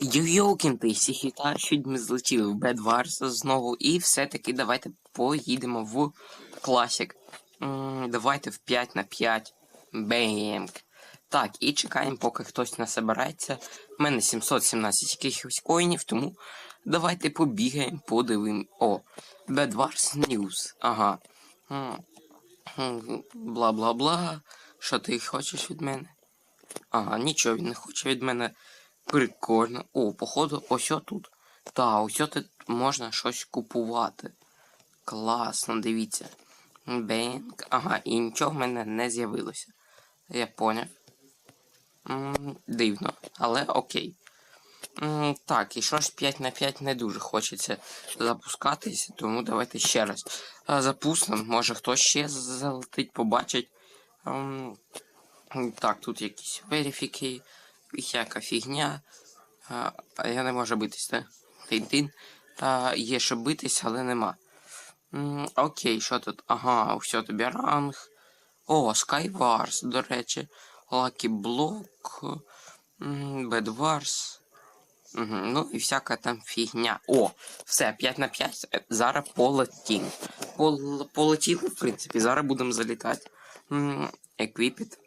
Йо-йокінти, всіх вітаю, що ми злетіли в Бедварс знову, і все-таки давайте поїдемо в класік. Давайте в 5 на 5. Бенк. Так, і чекаємо, поки хтось не собереться. У мене 717 якихось коїнів, тому давайте побігаємо, подивимо. О, Bedwars News. Ага. Бла-бла-бла. Що ти хочеш від мене? Ага, нічого він не хоче від мене. Прикольно. О, походу, ось тут. Та, ось тут можна щось купувати. Класно, дивіться. Бенк. Ага, і нічого в мене не з'явилося. Я поняв. Дивно, але окей. М, Так, і що ж 5 на 5 не дуже хочеться запускатись, тому давайте ще раз запустимо. Може хтось ще залетить, побачить. М, Так, тут якісь верифіки, всяка фігня. А, я не можу битись, так? Тин-тин. Є що битись, але нема. М, окей, що тут? Ага, все тобі ранг. О, Skywars, до речі. Lucky Block. Bad Wars. Угу, ну і всяка там фігня. О, все, 5 на 5. Е, Зараз полетім. Пол, полетіли, в принципі, зараз будемо залітати. Equipit.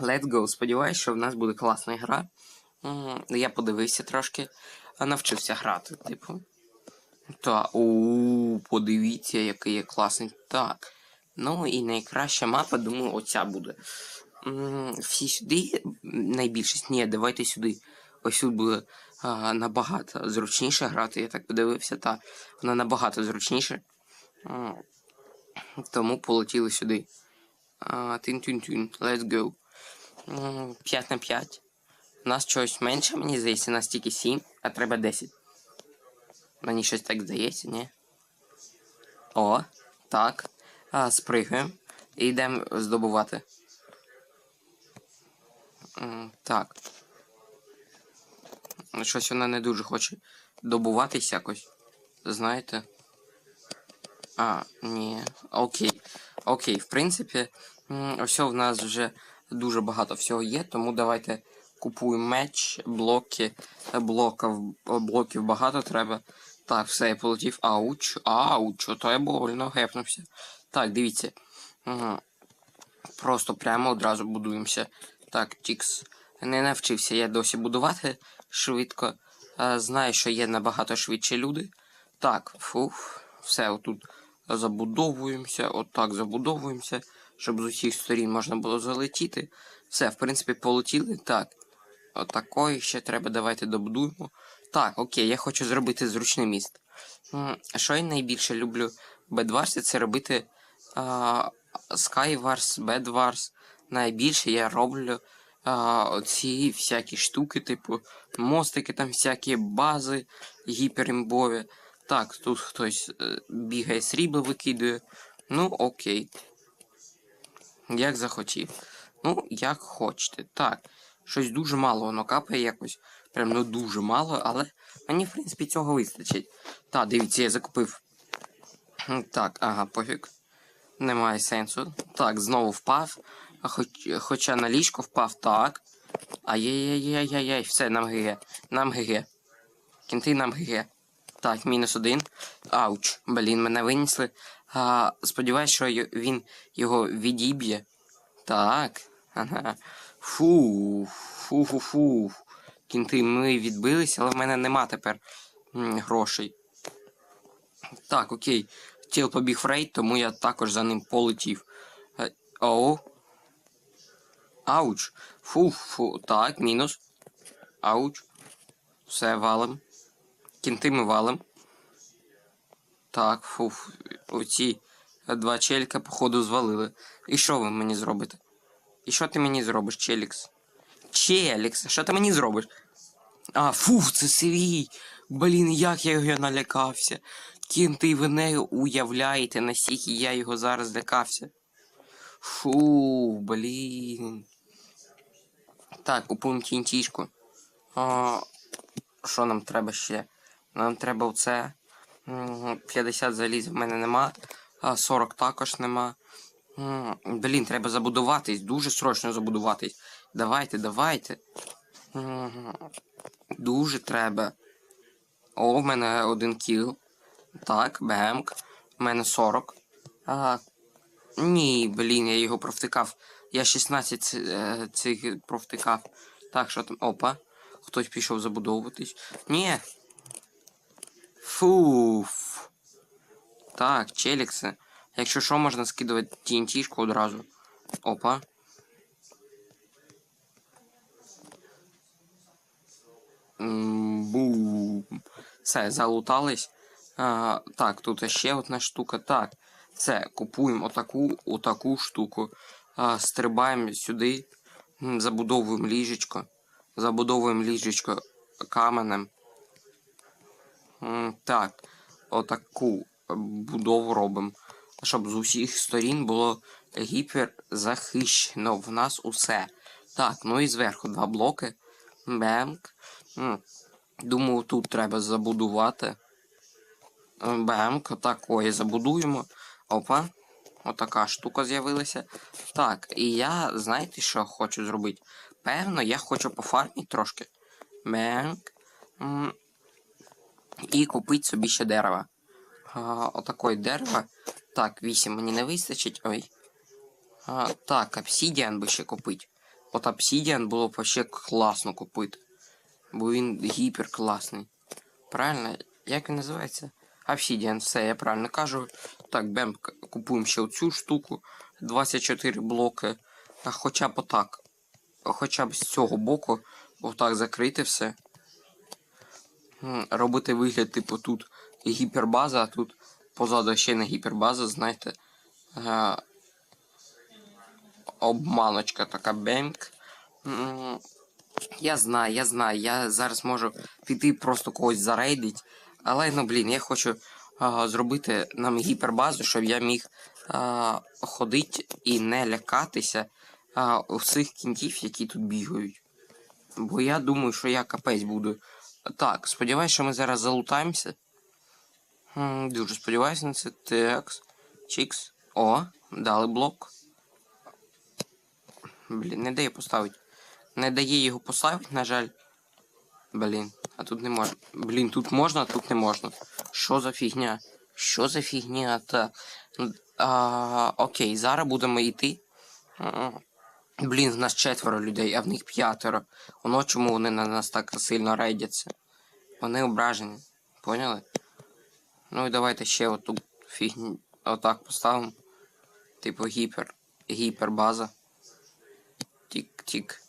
Let's go. Сподіваюсь, що в нас буде класна гра. Я подивився трошки, а навчився грати, типу. Та, у подивіться, який я класний. Так. Ну і найкраща мапа, думаю, оця буде. Всі сюди, найбільшість, ні, давайте сюди. Ось тут буде а, набагато зручніше грати, я так подивився, та вона набагато зручніше. Тому полетіли сюди. Тин-тюн-тюн, let's go. 5 на 5. У нас чогось менше, мені здається, нас тільки 7, а треба 10. Мені щось так здається, ні? О, так. А, спригаємо. І йдемо здобувати. Так. Щось вона не дуже хоче добуватись якось. Знаєте? А, ні. Окей. Окей, в принципі, ось в нас вже дуже багато всього є, тому давайте купуємо меч, блоки, е, блоків, блоків багато треба. Так, все, я полетів. Ауч, ауч, ото я больно гепнувся. Так, дивіться. Просто прямо одразу будуємося. Так, Тікс. Не навчився я досі будувати швидко. Е, Знаю, що є набагато швидші люди. Так, фух, все отут забудовуємося, отак забудовуємося, щоб з усіх сторін можна було залетіти. Все, в принципі, полетіли. Так. Отакої ще треба, давайте добудуємо. Так, окей, я хочу зробити зручний міст. Що я найбільше люблю в Bedwars, це робити а, Skywars, Bedwars. Найбільше я роблю а, оці всякі штуки, типу мостики, там всякі бази гіперімбові. Так, тут хтось е, бігає срібло викидує. Ну, окей. Як захотів. Ну, як хочете. Так. Щось дуже мало воно капає якось. Прям ну дуже мало, але мені, в принципі, цього вистачить. Так, дивіться, я закупив. Так, ага, пофіг. Немає сенсу. Так, знову впав. Хоч, хоча на ліжко впав, так. Ай-яй-яй-яй-яй, все, нам ГГ. Нам ГГ. Кінти нам ГГ. Так, мінус один. Ауч. Блін, мене винесли. А, сподіваюсь, що він його відіб'є. Так. Ага. Фу. Фу-фу-фу. Кінти ми відбилися, але в мене нема тепер грошей. Так, окей. Тіл побіг в рейд, тому я також за ним полетів. Е, Оу. Ауч. Фу, фу. Так, мінус. Ауч. Все, валим. Кінти ми валим. Так, фу. Оці два челіка, походу, звалили. І що ви мені зробите? І що ти мені зробиш, Челікс? Челікс, що ти мені зробиш? А, фу, це свій. Блін, як я його налякався. Ким ти ви не уявляєте, наскільки я його зараз лякався. Фу, блін. Так, купуємо кінтішку. Що нам треба ще? Нам треба оце. М, 50 заліз в мене нема. 40 також нема. Блін, треба забудуватись. Дуже срочно забудуватись. Давайте, давайте. Дуже треба. О, в мене один кіл. Так, бемк. У мене 40. А, ні, блін, я його провтикав. Я 16 е, цих провтикав. Так, що там. Опа. Хтось пішов забудовуватись. Ні. Фуф. Так, челікси. Якщо що, можна скидувати TNT-шку одразу. Опа. Бум. Все, залутались. А, так, тут ще одна штука. Так. Все, купуємо отаку, отаку штуку. А, стрибаємо сюди. Забудовуємо ліжечко. Забудовуємо ліжечко каменем. Так, отаку будову робимо. Щоб з усіх сторін було гіперзахищено в нас усе. Так, ну і зверху два блоки. Бемк. М, Думаю, тут треба забудувати. Бемк, отакої забудуємо. Опа. Отака штука з'явилася. Так, і я, знаєте, що хочу зробити? Певно, я хочу пофармити трошки. Бемк. І купити собі ще дерева. Отакої дерева. Так, 8 мені не вистачить. Ой. А, так, обсідіан би ще купити. От обсідіан було б ще класно купити. Бо він гіпер класний. Правильно? Як він називається? Обсідіан, все, я правильно кажу. Так, бем, купуємо ще оцю штуку. 24 блоки. Хоча б отак. Хоча б з цього боку. Отак закрити все. Робити вигляд, типу, тут гіпербаза, а тут позаду ще не гіпербаза, знаєте. Е, обманочка така бемк. М, Я знаю, я знаю, я зараз можу піти просто когось зарейдить. Але ну блін, я хочу а, зробити нам гіпербазу, щоб я міг а, ходити і не лякатися а, усіх кінтів, які тут бігають. Бо я думаю, що я капець буду. Так, сподіваюся, що ми зараз залутаємося. Дуже сподіваюся на це. Текс. Чікс. О, дали блок. Блін, не дає поставити. Не дає його поставити, на жаль. Блін, а тут не можна. Блін, тут можна, а тут не можна. Що за фігня? Що за фігня? Так. А, окей, зараз будемо йти. Блін, в нас четверо людей, а в них п'ятеро. Воно чому вони на нас так сильно рейдяться. Вони ображені. Поняли? Ну і давайте ще оту фігню отак поставимо. Типу гіпер. Гіпербаза. Тік-тік.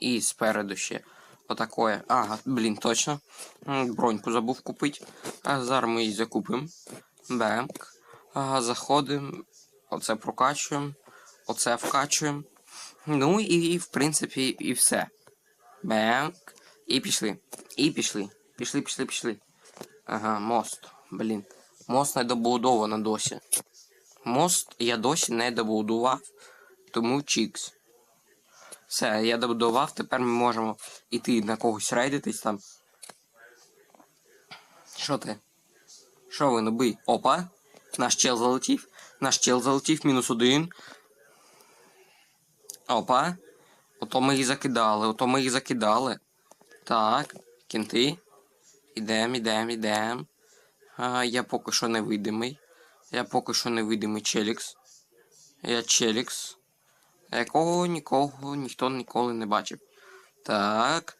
І спереду ще. Отакое. Ага, блін, точно. Броньку забув купити. А зараз ми її закупимо. Бемк. Ага, заходимо. Оце прокачуємо. Оце вкачуємо. Ну і, і в принципі, і все. Бемк. І пішли. І пішли. Пішли, пішли, пішли. Ага, мост. Блін. Мост не добудовано досі. Мост я досі не добудував, тому чікс. Все, я добудував, тепер ми можемо йти на когось рейдитись там. Що ти? Що ви, нуби? Опа! Наш чел залетів. Наш чел залетів, мінус один. Опа. Ото ми їх закидали, ото ми їх закидали. Так, кінти. Ідем, ідем, ідем. А, я поки що невидимий. Я поки що невидимий Челікс. Я Челікс. Якого нікого ніхто ніколи не бачив. Так.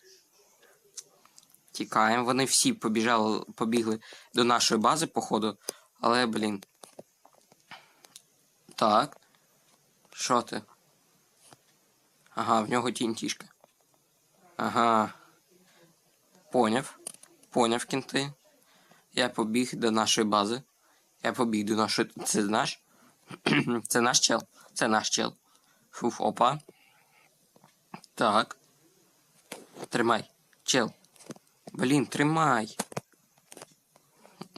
Тікаємо. Вони всі побіжали, побігли до нашої бази, походу. Але, блін. Так. Що ти? Ага, в нього тінтішка. Ага. Поняв. Поняв кінти. Я побіг до нашої бази. Я побіг до нашої. Це наш? Це наш чел. Це наш чел. Фуф, опа. Так. Тримай. Чел. Блін, тримай.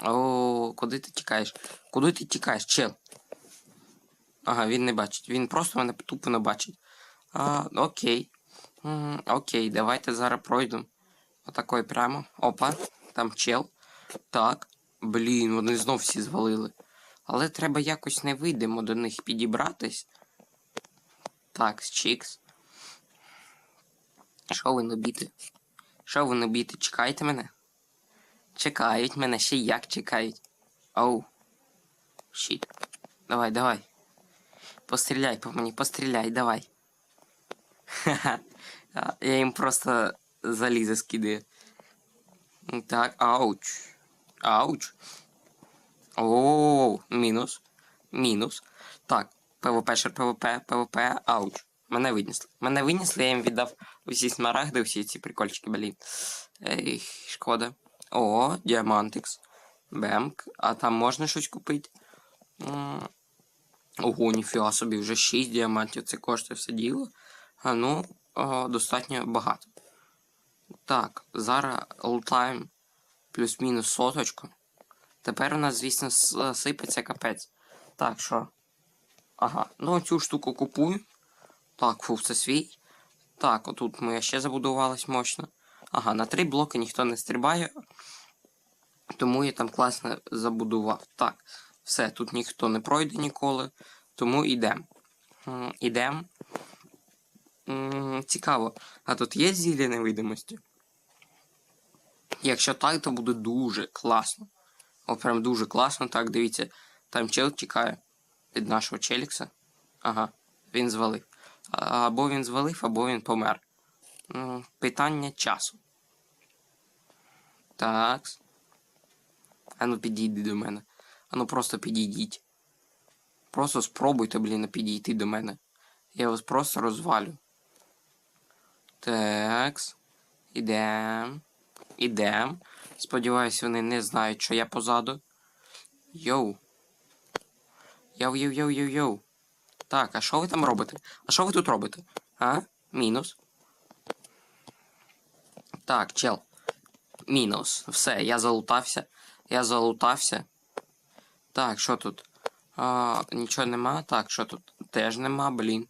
О, куди ти тікаєш? Куди ти тікаєш, чел? Ага, він не бачить. Він просто мене тупо не бачить. А, окей. М, окей, давайте зараз пройдемо. Отакой прямо. Опа, там чел. Так. Блін, вони знов всі звалили. Але треба якось невидимо до них підібратись. Так, чікс. Що ви набіти? Що ви не бійте, чекаєте мене? Чекають мене, ще як чекають. Оу. Щіт. Давай, давай. Постріляй по мені, постріляй, давай. Я їм просто залізо скидаю. Так, ауч. Ауч. О, мінус. Мінус. Так, ПВП, шер ПВП, ПВП, ауч. Мене винесли. Мене винесли, я їм віддав усі смарагди, всі ці прикольчики, блін. Ей, шкода. О, діамантикс. Бемк. А там можна щось купити? Ого, ніфіга собі, вже 6 діамантів. Це коштує все діло. Ну, достатньо багато. Так, зараз лутаємо плюс-мінус соточку. Тепер у нас, звісно, сипеться капець. Так, що? Ага, ну цю штуку купую. Так, фу, це свій. Так, отут ми ще забудувались мощно. Ага, на три блоки ніхто не стрибає. Тому я там класно забудував. Так, все, тут ніхто не пройде ніколи. Тому йдемо. Ідемо. Цікаво. А тут є зілля невидимості? Якщо так, то буде дуже класно. О, прям дуже класно. Так, дивіться, там чел тікає від нашого челікса. Ага, він звалив. Або він звалив, або він помер. Питання часу. Так. Ану підійди до мене. Ану просто підійдіть. Просто спробуйте, блін, підійти до мене. Я вас просто розвалю. Такс. Ідем. Ідем. Сподіваюсь, вони не знають, що я позаду. Йоу. Йоу-йоу-йоу-йоу-йоу. Так, а що ви там робите? А що ви тут робите? А? Мінус. Так, чел. Мінус. Все, я залутався. Я залутався. Так, що тут? А, нічого нема. Так, що тут? Теж нема, блін.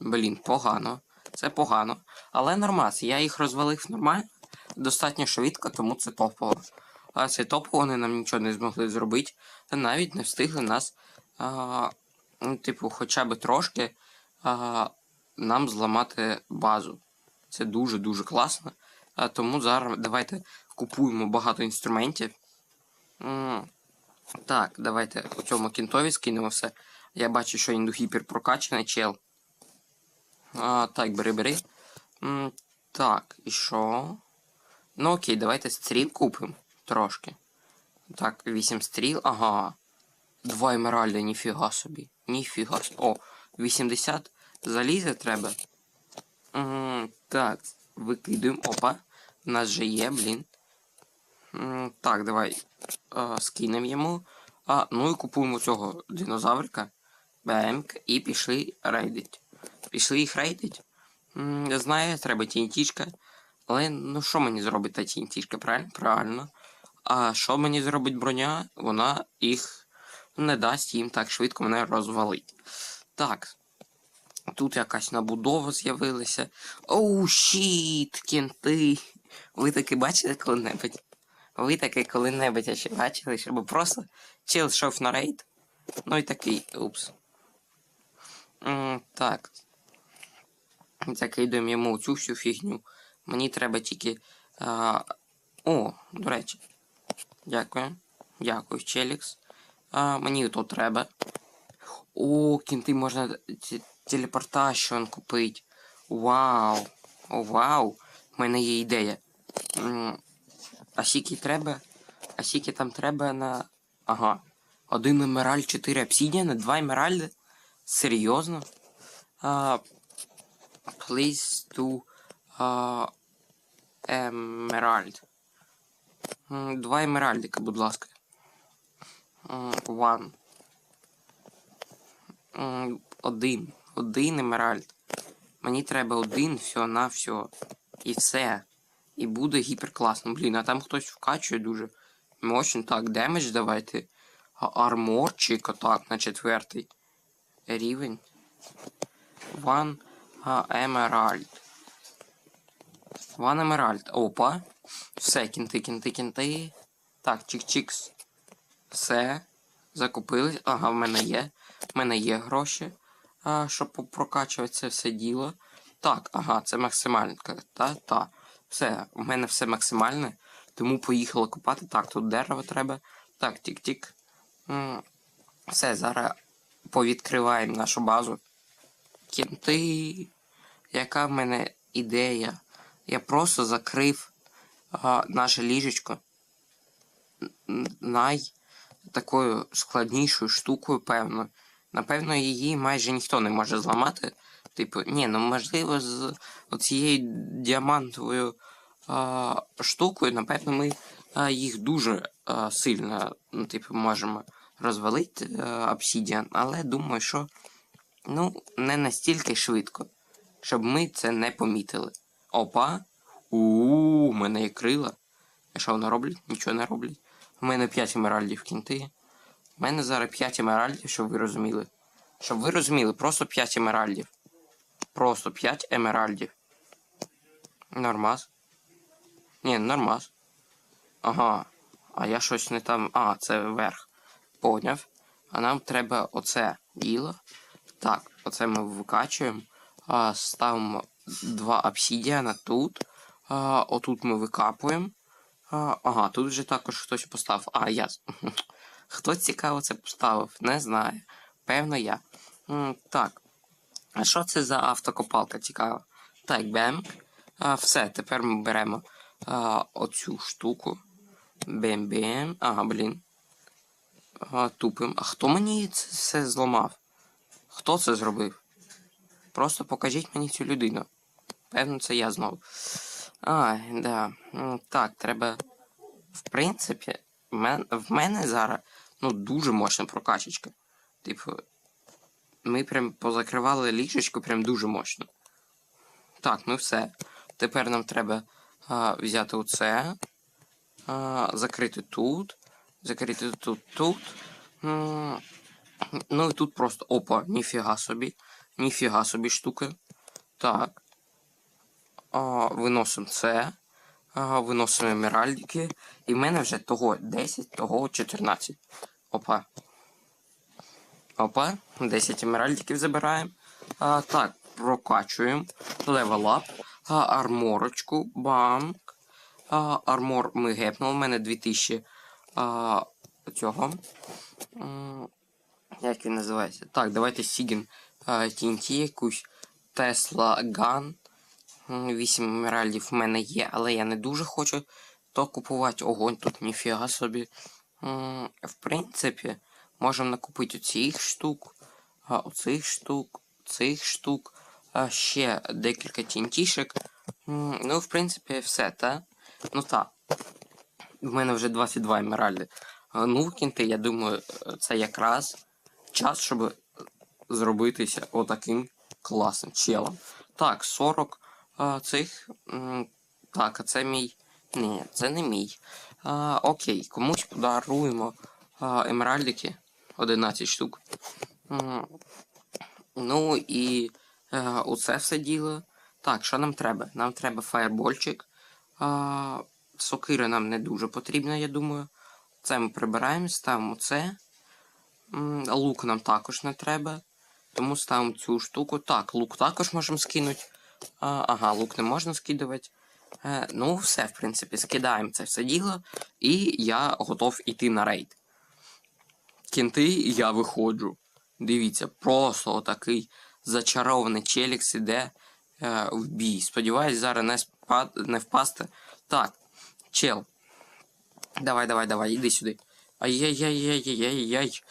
Блін, погано. Це погано. Але нормас, я їх розвалив нормально. Достатньо швидко, тому це топово. А це топово вони нам нічого не змогли зробити. Та навіть не встигли нас, а, ну, типу, хоча б трошки а, нам зламати базу. Це дуже-дуже класно. А, тому зараз давайте купуємо багато інструментів. Так, давайте у цьому кінтові скинемо все. Я бачу, що індухіпер прокачаний чел. А, так, бери, бери. М, Так, і що? Ну окей, давайте стріл купимо трошки. Так, 8 стріл, ага. Два емеральди, ніфіга собі. Ніфіга собі. О, 80 заліза треба. М, Так, викидуємо. Опа. У нас же є, блін. М, Так, давай. А, скинемо йому. А, ну і купуємо цього динозаврика. Бемк. І пішли рейдить. Пішли їх рейдить. Знаю, треба тінтішка. Але ну що мені зробить та тінтішка, правильно? Правильно. А що мені зробить броня? Вона їх не дасть їм так швидко мене розвалить. Так. Тут якась набудова з'явилася. Оу, щіт, кінти. Ви таки бачили коли-небудь? Ви таки коли-небудь ще бачили, щоб просто чел йшов на рейд. Ну і такий. Упс. М, так. Закидуємо йому цю всю фігню. Мені треба тільки. А... О, до речі. Дякую. Дякую, Челікс. А, мені тут треба. О, кінти можна т- телепортацію купити. Вау. О, вау. У мене є ідея. А скільки треба? А скільки там треба на. Ага. Один емераль, 4 обсідіана, два емеральди? Серйозно? А, please to uh, emerald. Два емеральдика, будь ласка. One. Один. Один емеральд. Мені треба один, все на все. І все. І буде гіперкласно. Блін, а там хтось вкачує дуже мощно. Так, демедж давайте. Арморчик, отак, на четвертий рівень. One а, Emerald. One Emerald. Опа. Все, кінти, кінти, кінти. Так, чик-чикс. Все. Закупились. Ага, в мене є. В мене є гроші, а, щоб прокачувати це все діло. Так, ага, це максимальна. Та, та. Все, у мене все максимальне, тому поїхали купати. Так, тут дерево треба. Так, тік-тік. Все, зараз повідкриваємо нашу базу. Кінти. Яка в мене ідея? Я просто закрив а, наше ліжечко най такою складнішою штукою, певно. Напевно, її майже ніхто не може зламати. Типу, ні, ну можливо, з оцією діамантовою а, штукою, напевно, ми а, їх дуже а, сильно, ну, типу, можемо розвалити а, обсідіан, але думаю, що ну, не настільки швидко, щоб ми це не помітили. Опа. У, у мене є крила. І що вони роблять? Нічого не роблять. У мене 5 емеральдів кінти. У мене зараз 5 емеральдів, щоб ви розуміли. Щоб ви розуміли, просто 5 емеральдів. Просто 5 емеральдів. Нормас. Ні, нормас. Ага. А я щось не там. А, це верх. Поняв. А нам треба оце діло. Так, оце ми викачуємо. Ставимо два обсідіана тут. А, отут ми викапуємо. А, ага, тут вже також хтось поставив. А, я. Хто цікаво це поставив? Не знаю. Певно, я. Так. А що це за автокопалка цікава? Так, бем. А, все, тепер ми беремо а, оцю штуку. Бем-бем. Ага, блін. А, тупим. А хто мені це все зламав? Хто це зробив? Просто покажіть мені цю людину. Певно, це я знову. А, да. Так, треба. В принципі, в мене зараз ну, дуже мощна прокачечка. Типу, ми прям позакривали ліжечко прям дуже мощно. Так, ну все. Тепер нам треба а, взяти оце, а, закрити тут, закрити тут, тут. Ну і тут просто. Опа, ніфіга собі. Ніфіга собі штука. Так. А, виносимо це. А, виносимо емеральдики. І в мене вже того 10, того 14. Опа. Опа. 10 емеральдиків забираємо. Так, прокачуємо. Левелап. Арморочку. Банк. А, армор ми гепнули. У мене 2000 а, цього. Як він називається? Так, давайте Сігін TNT якусь. Тесла Ган. 8 емеральдів в мене є, але я не дуже хочу то купувати. Огонь тут ніфіга собі. В принципі, можемо накупити оцих штук, оцих штук, цих штук, ще декілька тінтішек. Ну, в принципі, все, та? Ну так. В мене вже 22 емеральди. Ну, кінти, я думаю, це якраз час, щоб зробитися отаким класним челом. Так, 40 а, цих. м, Так, а це мій. Ні, це не мій. А, окей, комусь подаруємо а, емеральдики 11 штук. Ну і е, оце все діло. Так, що нам треба? Нам треба фаєрбольчик. А, сокира нам не дуже потрібна, я думаю. Це ми прибираємо, ставимо це. Лук нам також не треба. Тому ставимо цю штуку. Так, лук також можемо скинути. А, ага, лук не можна скидувати. Е, ну, все, в принципі, скидаємо це все діло. І я готов іти на рейд. Кінти, я виходжу. Дивіться, просто отакий зачарований челікс іде е, в бій. Сподіваюсь, зараз не, спад... не впасти. Так, чел. Давай, давай, давай, іди сюди. Ай-яй-яй-яй-яй-яй.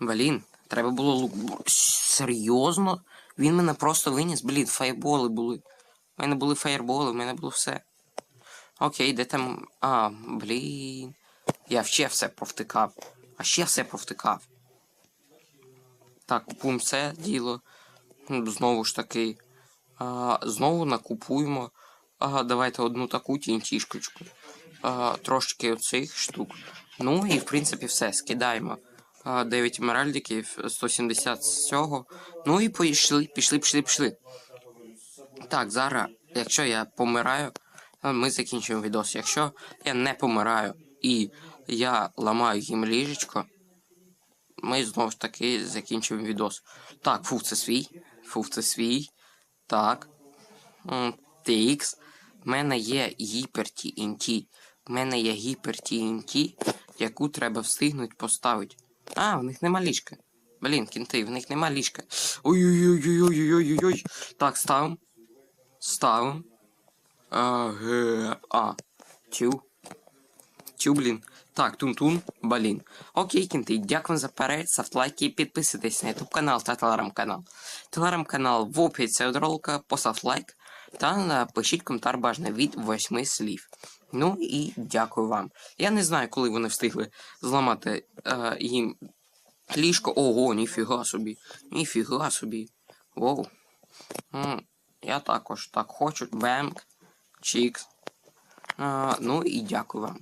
Блін, треба було лук. Серйозно? Він мене просто виніс. Блін, фаєрболи були. У мене були фаєрболи, у мене було все. Окей, де там. А, блін. Я ще все провтикав. А ще все провтикав. Так, купуємо це діло. Знову ж таки. А, знову накупуємо. А, давайте одну таку тінтішкочку. А, трошки оцих штук. Ну і в принципі все. Скидаємо. А, 9 емеральдиків, 170 з цього. Ну і пішли, пішли, пішли, пішли. Так, зараз, якщо я помираю, ми закінчуємо відос. Якщо я не помираю і я ламаю їм ліжечко, ми знову ж таки закінчуємо відос. Так, фуф, це свій. Фуф, це свій. Так. TX. В мене є гіпер TNT. В мене є гіпер TNT, яку треба встигнути поставити. А, в них нема ліжка. Блін, кінти, в них нема ліжка. Ой-ой-ой-ой-ой-ой-ой-ой. Так, ставим. Ставим. А, ге, а. Тю. Тю, блін. Так, тун-тун, блін. Окей, кінти, дякую за перегляд, ставте лайки і підписуйтесь на YouTube канал та телеграм-канал. Телеграм-канал в описі від ролика, постав лайк та напишіть коментар бажано від восьми слів. Ну і дякую вам. Я не знаю, коли вони встигли зламати е, їм ліжко. Ого, ніфіга собі. Ніфіга собі. Воу. М, Я також так хочу. Бемк. Чікс. Е, ну і дякую вам.